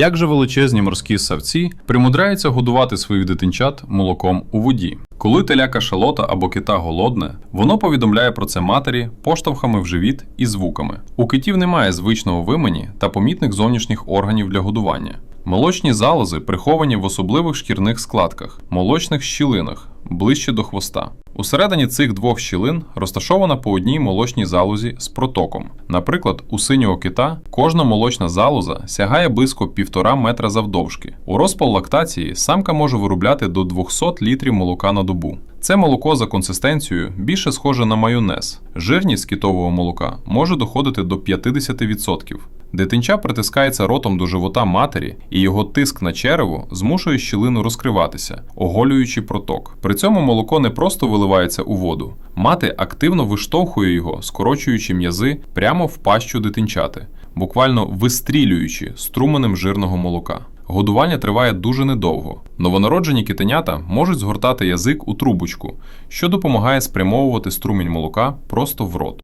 Як же величезні морські савці примудряються годувати своїх дитинчат молоком у воді? Коли теляка шалота або кита голодне, воно повідомляє про це матері поштовхами в живіт і звуками. У китів немає звичного вимені та помітних зовнішніх органів для годування. Молочні залози приховані в особливих шкірних складках, молочних щілинах, ближче до хвоста. Усередині цих двох щілин розташована по одній молочній залозі з протоком. Наприклад, у синього кита кожна молочна залоза сягає близько півтора метра завдовжки. У розпал лактації самка може виробляти до 200 літрів молока на добу. Це молоко за консистенцією більше схоже на майонез. Жирність китового молока може доходити до 50%. Дитинча притискається ротом до живота матері, і його тиск на черево змушує щілину розкриватися, оголюючи проток. При цьому молоко не просто виливається у воду. Мати активно виштовхує його, скорочуючи м'язи прямо в пащу дитинчати, буквально вистрілюючи струменем жирного молока. Годування триває дуже недовго. Новонароджені китенята можуть згортати язик у трубочку, що допомагає спрямовувати струмінь молока просто в рот.